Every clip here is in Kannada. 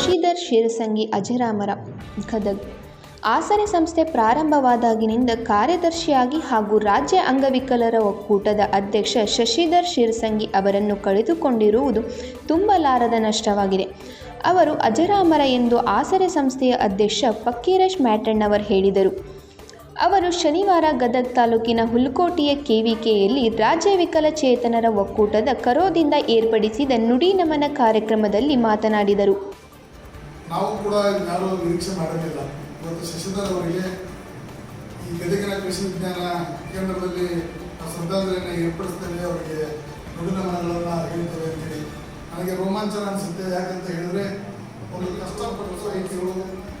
ಶಶಿಧರ್ ಶಿರಸಂಗಿ ಅಜರಾಮರ ಗದಗ್ ಆಸರೆ ಸಂಸ್ಥೆ ಪ್ರಾರಂಭವಾದಾಗಿನಿಂದ ಕಾರ್ಯದರ್ಶಿಯಾಗಿ ಹಾಗೂ ರಾಜ್ಯ ಅಂಗವಿಕಲರ ಒಕ್ಕೂಟದ ಅಧ್ಯಕ್ಷ ಶಶಿಧರ್ ಶಿರಸಂಗಿ ಅವರನ್ನು ಕಳೆದುಕೊಂಡಿರುವುದು ತುಂಬಲಾರದ ನಷ್ಟವಾಗಿದೆ. ಅವರು ಅಜರಾಮರ ಎಂದು ಆಸರೆ ಸಂಸ್ಥೆಯ ಅಧ್ಯಕ್ಷ ಫಕ್ಕೀರೇಶ್ ಮ್ಯಾಟಣ್ಣವರ್ ಹೇಳಿದರು. ಅವರು ಶನಿವಾರ ಗದಗ್ ತಾಲೂಕಿನ ಹುಲ್ಕೋಟೆಯ ಕೆವಿಕೆಯಲ್ಲಿ ರಾಜ್ಯ ವಿಕಲಚೇತನರ ಒಕ್ಕೂಟದ ಕರೋದಿಂದ ಏರ್ಪಡಿಸಿದ ನುಡಿ ನಮನ ಕಾರ್ಯಕ್ರಮದಲ್ಲಿ ಮಾತನಾಡಿದರು. ನಾವು ಕೂಡ ಯಾರು ನಿರೀಕ್ಷೆ ಮಾಡಿರಲಿಲ್ಲ ಇವತ್ತು ಶಶಿಧರ್ ಅವರಿಗೆ ಈ ಗದಗಿನ ಕೃಷಿ ವಿಜ್ಞಾನ ಕೇಂದ್ರದಲ್ಲಿ ಶ್ರದ್ಧಾಂಜಲಿಯನ್ನು ಏರ್ಪಡಿಸ್ತೇವೆ ಅವರಿಗೆ ನುಡಿನಮನಗಳನ್ನು ಹೇಳ್ತೇವೆ ಅಂತೇಳಿ. ನನಗೆ ರೋಮಾಂಚನ ಅನಿಸುತ್ತೆ. ಯಾಕಂತ ಹೇಳಿದ್ರೆ, ಒಂದು ಕಷ್ಟಪಟ್ಟು ಸಾಹಿತಿಗಳು,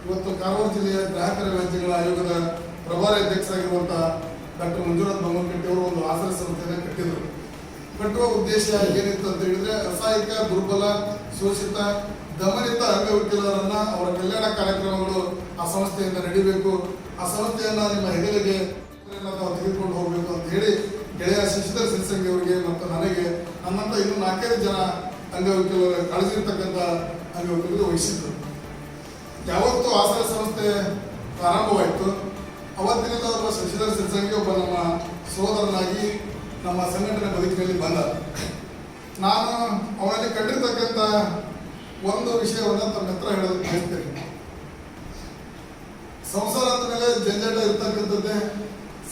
ಇವತ್ತು ಕಾರವಾರ ಜಿಲ್ಲೆಯ ಗ್ರಾಹಕರ ವ್ಯಾಜ್ಯಗಳ ಆಯೋಗದ ಪ್ರಭಾರಿ ಅಧ್ಯಕ್ಷರಾಗಿರುವಂಥ ಡಾಕ್ಟರ್ ಮಂಜುನಾಥ್ ಬೊಮ್ಮನಕಟ್ಟಿ ಅವರು ಒಂದು ಆಸರೆ ಸಂಸ್ಥೆಯನ್ನು ಕಟ್ಟಿದರು. ಕಟ್ಟುವ ಉದ್ದೇಶ ಏನಿತ್ತು ಅಂತ ಹೇಳಿದ್ರೆ ಅಸಹಾಯಕ, ದುರ್ಬಲ, ಶೋಷಿತ, ದಮನಿತ ಅಂಗವಿಕಲರನ್ನ ಅವರ ಕಲ್ಯಾಣ ಕಾರ್ಯಕ್ರಮಗಳು ಆ ಸಂಸ್ಥೆಯಿಂದ ನಡಿಬೇಕು. ಆ ಸಂಸ್ಥೆಯನ್ನ ನಿಮ್ಮ ಹೆಗಲಿಗೆ ತೆಗೆದುಕೊಂಡು ಹೋಗಬೇಕು ಅಂತ ಹೇಳಿ ಗೆಳೆಯ ಶಶಿಧರ್ ಸಿರ್ಸಂಗಿ ಅವರಿಗೆ ಮತ್ತು ನನಗೆ, ನನ್ನಂತ ಇನ್ನು ನಾಲ್ಕೈದು ಜನ ಅಂಗವಿಕಲರ ಕಾಳಜಿ ಅಂಗವಿಕಲರಿಗೆ ಅಂಗವಿಕಲರು ವಹಿಸಿದ್ರು ಯಾವತ್ತು ಆಸರ ಸಂಸ್ಥೆ ಪ್ರಾರಂಭವಾಯಿತು. ಅವತ್ತಿನಿಂದ ಒಬ್ಬ ಶಶಿಧರ್ ಸಿರ್ಸಂಗಿ ಒಬ್ಬ ನಮ್ಮ ಸೋದರನಾಗಿ ನಮ್ಮ ಸಂಘಟನೆ ಬದುಕಿನಲ್ಲಿ ಬಂದ. ನಾನು ಅವನಲ್ಲಿ ಕಂಡಿರ್ತಕ್ಕಂಥ ಒಂದು ವಿಷಯವನ್ನು ತಮ್ಮ ಹತ್ರ ಹೇಳೋದಕ್ಕೆ ಹೇಳ್ತೇನೆ ಸಂಸಾರ ಅಂದಮೇಲೆ ಜಂಜಾಟ ಇರ್ತಕ್ಕಂಥದ್ದೇ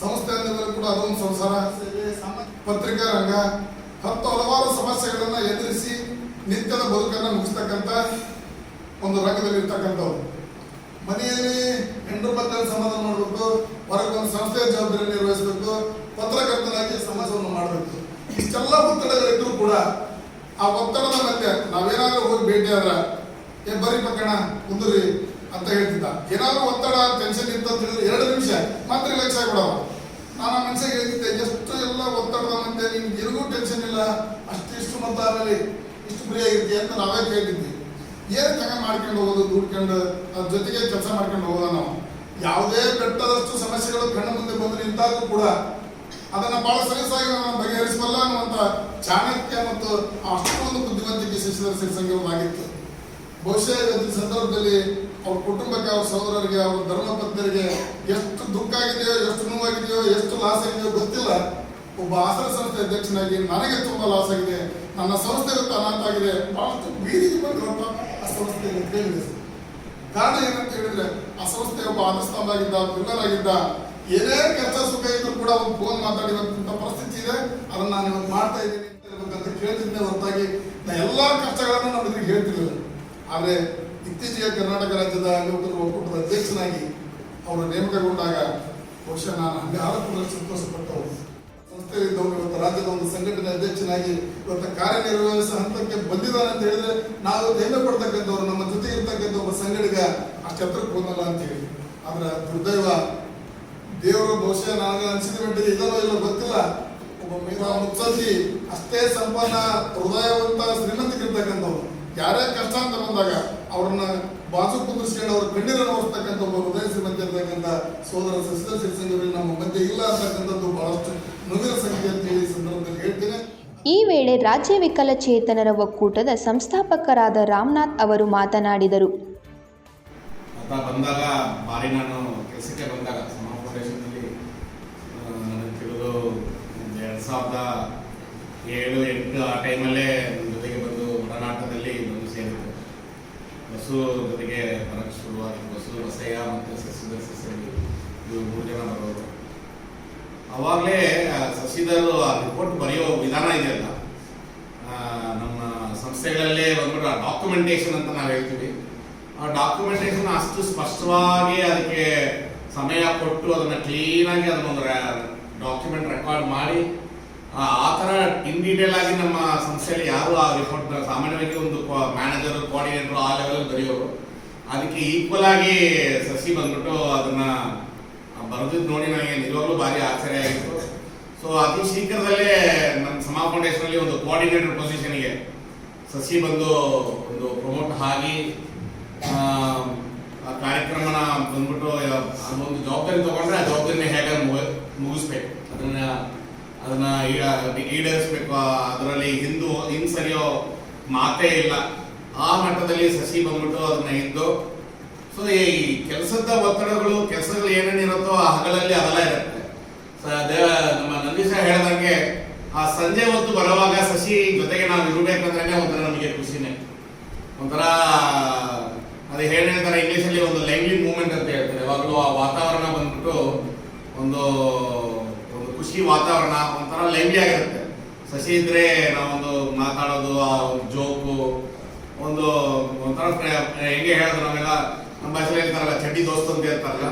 ಸಂಸ್ಥೆ ಅಂದಮೇಲೆ ಕೂಡ ಅದೊಂದು ಸಂಸಾರ. ಪತ್ರಿಕಾ ರಂಗ ಹತ್ತು ಹಲವಾರು ಸಮಸ್ಯೆಗಳನ್ನು ಎದುರಿಸಿ ನಿತ್ಯದ ಬದುಕನ್ನು ಮುಗಿಸ್ತಕ್ಕಂಥ ಒಂದು ರಂಗದಲ್ಲಿ ಇರ್ತಕ್ಕಂಥವ್ರು. ಮನೆಯಲ್ಲಿ ಹೆಣ್ಣು ಮಕ್ಕಳ ಸಮಾಧಾನ ನೋಡಬೇಕು ಹೊರಗೆ ಒಂದು ಸಂಸ್ಥೆಯ ಜವಾಬ್ದಾರಿ ನಿರ್ವಹಿಸಬೇಕು. ಪತ್ರಕರ್ತನಾಗಿ ಸಮಾಜವನ್ನು ಮಾಡಬೇಕು. ಇಷ್ಟೆಲ್ಲ ಒತ್ತಡಗಳಿದ್ರೂ ಕೂಡ ಆ ಒತ್ತಡದ ಮತ್ತೆ ನಾವೇನಾದ್ರೂ ಹೋಗಿ ಭೇಟಿ ಆದ್ರ, ಏ ಬರೀ ಪಕ್ಕಣ, ಕುಂದ್ರಿ ಅಂತ ಹೇಳ್ತಿದ್ದ. ಏನಾದ್ರೂ ಒತ್ತಡ ಟೆನ್ಷನ್ ಇತ್ತು ಅಂತ ಹೇಳಿದ್ರೆ ಎರಡು ನಿಮಿಷ, ಮಾತ್ರ ರಿಲ್ಯಾಕ್ಸ್ ಆಗಿಬಿಡವ ನಾನು ಆ ಮನುಷ್ಯ ಹೇಳ್ತಿದ್ದೆ, ಎಷ್ಟು ಎಲ್ಲ ಒತ್ತಡದ ಮತ್ತೆ ನಿಮ್ಗೆ ಟೆನ್ಷನ್ ಇಲ್ಲ, ಅಷ್ಟಿಷ್ಟು ಮತ್ತು ಆಮೇಲೆ ಇಷ್ಟು ಫ್ರೀ ಆಗಿರ್ತಿ ಅಂತ ನಾವೇ ಕೇಳ್ತಿದ್ವಿ. ಏನು ತಗ ಮಾಡ್ಕೊಂಡು ಹೋಗೋದು, ದುಡ್ಕೊಂಡು, ಅದ್ರ ಜೊತೆಗೆ ಕೆಲಸ ಮಾಡ್ಕೊಂಡು ಹೋಗೋದ ನಾವು? ಯಾವುದೇ ಬೆಟ್ಟದಷ್ಟು ಸಮಸ್ಯೆಗಳು ಕಣ್ಣ ಮುಂದೆ ಬಂದ್ರೆ ಇಂತಾದ್ರೂ ಕೂಡ ಅದನ್ನ ಬಹಳ ಸಲೀಸಾಗಿ ನಾನು ಬಗೆಹರಿಸಬಲ್ಲ ಅನ್ನುವಂತ ಚಾಣಕ್ಯ ಮತ್ತು ಅಷ್ಟೊಂದು ಬುದ್ಧಿವಂತಿಕೆ ಶಿಕ್ಷಣ ಸಿರಿಸಂಗವಾಗಿತ್ತು ಬಹುಶಃ ಇವತ್ತಿನ ಸಂದರ್ಭದಲ್ಲಿ ಅವ್ರ ಕುಟುಂಬಕ್ಕೆ, ಅವ್ರ ಸಹೋದರರಿಗೆ, ಅವ್ರ ಧರ್ಮಪತ್ನಿಯರಿಗೆ ಎಷ್ಟು ದುಃಖ ಆಗಿದೆಯೋ, ಎಷ್ಟು ನೋವಾಗಿದೆಯೋ, ಎಷ್ಟು ಲಾಸ್ ಆಗಿದೆಯೋ ಗೊತ್ತಿಲ್ಲ. ಒಬ್ಬ ಆಸರ ಸಂಸ್ಥೆ ಅಧ್ಯಕ್ಷನಾಗಿ ನನಗೆ ತುಂಬಾ ಲಾಸ್ ಆಗಿದೆ. ನನ್ನ ಸಂಸ್ಥೆ ಇವತ್ತು ಅನಾಥ ಆಗಿದೆ. ಬಹಳಷ್ಟು ಬೀದಿಗೆ ಬಂದಿರುವಂತ ಆ ಸಂಸ್ಥೆ ಕಾರಣ ಏನಂತ ಹೇಳಿದ್ರೆ, ಆ ಸಂಸ್ಥೆ ಒಬ್ಬ ಆನಸ್ತಂಭ ಆಗಿದ್ದ ಆಗಿದ್ದ ಏನೇ ಕೆಲಸ ಸುಖ ಇದ್ರು ಕೂಡ ಅವ್ರು ಫೋನ್ ಮಾತಾಡಿರುವಂತ ಪರಿಸ್ಥಿತಿ ಇದೆ, ಅದನ್ನ ನಾನು ಇವತ್ತು ಮಾಡ್ತಾ ಇದ್ದೀನಿ ಅಂತ ಕೇಳ್ತಿದ್ದೆ, ಹೊರತಾಗಿ ನಾ ಎಲ್ಲಾ ಕಷ್ಟಗಳನ್ನು ನಮ್ಮ ಇದ್ರಿಗೆ ಆದ್ರೆ ಇತ್ತೀಚೆಗೆ ಕರ್ನಾಟಕ ರಾಜ್ಯದ ಅಂಗವಿಕಲರ ಒಕ್ಕೂಟದ ಅಧ್ಯಕ್ಷನಾಗಿ ಅವರು ನೇಮಕಗೊಂಡಾಗ ಬಹುಶಃ ನಾನು ಹಂಗೆ ಕೂಡ ಸಂತೋಷಪಟ್ಟವರು ಸಂಸ್ಥೆ ಇದ್ದವನು ಇವತ್ತು ರಾಜ್ಯದ ಒಂದು ಸಂಘಟನೆ ಅಧ್ಯಕ್ಷನಾಗಿ ಇವತ್ತು ಕಾರ್ಯನಿರ್ವಹಿಸ ಹಂತಕ್ಕೆ ಬಂದಿದ್ದಾನೆ ಅಂತ ಹೇಳಿದ್ರೆ ನಾವು ಹೆಮ್ಮೆ ಪಡ್ತಕ್ಕಂಥವ್ರು, ನಮ್ಮ ಜೊತೆ ಇರ್ತಕ್ಕಂಥ ಒಬ್ಬ ಸಂಘಟಿಗ ಆ ಛತ್ರಕ್ಕೆ ಬಂದಲ್ಲ ಅಂತ ಹೇಳಿ. ಆದ್ರೆ ದುರ್ದೈವ ದೇವರು ಬಹುಶಃ ನನಗೆ ಅನಿಸಿದ ಮಟ್ಟಿಗೆ ಇದನ್ನೋ ಇಲ್ಲ ಗೊತ್ತಿಲ್ಲ. ಒಬ್ಬ ಮೀರಾ ಮುತ್ಸದ್ದಿ ಅಷ್ಟೇ ಸಂಪನ್ನ ಹೃದಯವಂತ ಶ್ರೀಮಂತಿಗಿರ್ತಕ್ಕಂಥವ್ರು ಯಾರೇ ಕಷ್ಟ ಅಂತ ಬಂದಾಗ ಅವ್ರನ್ನ ಬಾಜು ಕುಂದಿಸ್ಕೊಂಡು ಅವ್ರ ಕಣ್ಣೀರನ್ನು ಒರೆಸ್ತಕ್ಕಂಥ ಒಬ್ಬ ಹೃದಯ ಶ್ರೀಮಂತ ಇರ್ತಕ್ಕಂಥ ಸೋದರ ಸಸ್ಯ ಸಿರಿಸಂಗರಿಗೆ ನಮ್ಮ ಮಧ್ಯೆ ಇಲ್ಲ ಅಂತಕ್ಕಂಥದ್ದು ಬಹಳಷ್ಟು ನುಗಿನ ಸಂಖ್ಯೆ ಅಂತ ಹೇಳಿ ಈ ಸಂದರ್ಭದಲ್ಲಿ ಹೇಳ್ತೇನೆ. ಈ ವೇಳೆ ರಾಜ್ಯ ವಿಕಲಚೇತನರ ಒಕ್ಕೂಟದ ಸಂಸ್ಥಾಪಕರಾದ ರಾಮನಾಥ್ ಅವರು ಮಾತನಾಡಿದರು. ಅಂತ ಬಂದಾಗ ಬಾರಿ ನಾನು ಕೆಲಸಕ್ಕೆ ಬಂದಾಗ ಫೌಂಡೇಶನ್ನಲ್ಲಿ ನನಗೆ ತಿಳಿದು ಎರಡು ಸಾವಿರದ ಏಳು, ಎಂಟು ಆ ಟೈಮಲ್ಲೇ ನನ್ನ ಜೊತೆಗೆ ಬಂದು ಒಡನಾಟದಲ್ಲಿ ಬಂದು ಸೇರಿತ್ತು ಬಸ್ಸು ಜೊತೆಗೆ ಬರಕ್ಕೆ ಶುರುವಾಗಿತ್ತು ಬಸ್ಸು ಬಸಯ್ಯ ಮತ್ತು ಸಸಿಧರ್ ಸಸ್ಯದಲ್ಲಿ ಇವರು ಮೂರು ಜನ ಬರೋರು. ಸಸಿಧರು ಆ ರಿಪೋರ್ಟ್ ಬರೆಯೋ ವಿಧಾನ ಇದೆಯಲ್ಲ ನಮ್ಮ ಸಂಸ್ಥೆಗಳಲ್ಲೇ ಬಂದ್ಬಿಟ್ಟು ಆ ಡಾಕ್ಯುಮೆಂಟೇಶನ್ ಅಂತ ನಾವು ಹೇಳ್ತೀವಿ. ಆ ಡಾಕ್ಯುಮೆಂಟೇಷನ್ ಅಷ್ಟು ಸ್ಪಷ್ಟವಾಗಿ ಅದಕ್ಕೆ ಸಮಯ ಕೊಟ್ಟು ಅದನ್ನ ಕ್ಲೀನಾಗಿ ಅದನ್ನೊಂದು ಡಾಕ್ಯುಮೆಂಟ್ ರೆಕಾರ್ಡ್ ಮಾಡಿ, ಆ ಥರ ಇನ್ ಡೀಟೇಲ್ ಆಗಿ ನಮ್ಮ ಸಂಸ್ಥೆಯಲ್ಲಿ ಯಾರು ಆ ರಿಪೋರ್ಟ್ ಸಾಮಾನ್ಯವಾಗಿ ಒಂದು ಮ್ಯಾನೇಜರ್ ಕೋಆರ್ಡಿನೇಟರ್ ಆ ಲೆವೆಲ್ ಬರೆಯೋರು. ಅದಕ್ಕೆ ಈಕ್ವಲ್ ಆಗಿ ಸಸಿ ಬಂದ್ಬಿಟ್ಟು ಅದನ್ನ ಬರೆದಿದ್ದು ನೋಡಿ ನನಗೆ ನಿಜವಾಗ್ಲೂ ಭಾರಿ ಆಶ್ಚರ್ಯ ಆಗಿತ್ತು. ಸೊ ಅತಿ ಶೀಘ್ರದಲ್ಲೇ ನಮ್ಮ ಸಮಾ ಫೌಂಡೇಶನ್ ಅಲ್ಲಿ ಒಂದು ಕೋಆರ್ಡಿನೇಟರ್ ಪೊಸಿಷನ್ಗೆ ಸಸಿ ಬಂದು ಒಂದು ಪ್ರಮೋಟ್ ಆಗಿ ಆ, ಕಾರ್ಯಕ್ರಮನ ಬಂದ್ಬಿಟ್ಟು ಅದೊಂದು ಜವಾಬ್ದಾರಿ ತಗೊಂಡ್ರೆ ಆ ಜವಾಬ್ದಾರಿನ ಹೇಗೆ ಮುಗ- ಮುಗಿಸ್ಬೇಕು. ಅದನ್ನ ಅದನ್ನ ಈಡ- ಈಡೇರಿಸ್ಬೇಕು. ಅದರಲ್ಲಿ ಹಿಂದೂ ಹಿಂದ್ ಸರಿಯೋ ಮಾತೇ ಇಲ್ಲ. ಆ ಮಟ್ಟದಲ್ಲಿ ಸಸಿ ಬಂದ್ಬಿಟ್ಟು ಅದನ್ನ ಇದ್ದು ಸೊ ಈ ಕೆಲಸದ ಒತ್ತಡಗಳು ಕೆಲಸಗಳು ಏನೇನಿರುತ್ತೋ ಆ ಹಗಲಲ್ಲಿ ಅದೆಲ್ಲ ಇರುತ್ತೆ. ಅದೇ ನಮ್ಮ ನಂದೀಶ ಹೇಳ್ದಂಗೆ ಆ ಸಂಜೆ ಹೊತ್ತು ಬರುವಾಗ ಸಸಿ ಜೊತೆಗೆ ನಾವು ಇರಬೇಕಂದ್ರೆ ಒಂಥರ ನಮಗೆ ಖುಷಿನೇ. ಒಂಥರ ಇಂಗ್ಲೀಷಲ್ಲಿ ಒಂದು ಲೈವ್ಲಿ ಮೂಮೆಂಟ್ ಅಂತ ಹೇಳ್ತಾರೆ. ಯಾವಾಗಲೂ ಆ ವಾತಾವರಣ ಬಂದ್ಬಿಟ್ಟು ಒಂದು ಒಂದು ಖುಷಿ ವಾತಾವರಣ, ಒಂಥರ ಲೈವ್ಲಿ ಆಗಿರುತ್ತೆ. ಸಸಿ ಇದ್ರೆ ನಾವೊಂದು ಮಾತಾಡೋದು, ಆ ಜೋಕು, ಒಂದು, ಒಂಥರ ಹೆಂಗೆ ಹೇಳೋದು ನಾವೆಲ್ಲ? ನಮ್ಮ ಭಾಷೆಯಲ್ಲಿ ಹೇಳ್ತಾರಲ್ಲ, ಚಡ್ಡಿ ದೋಸ್ತ್ ಅಂತ ಹೇಳ್ತಾರಲ್ಲ?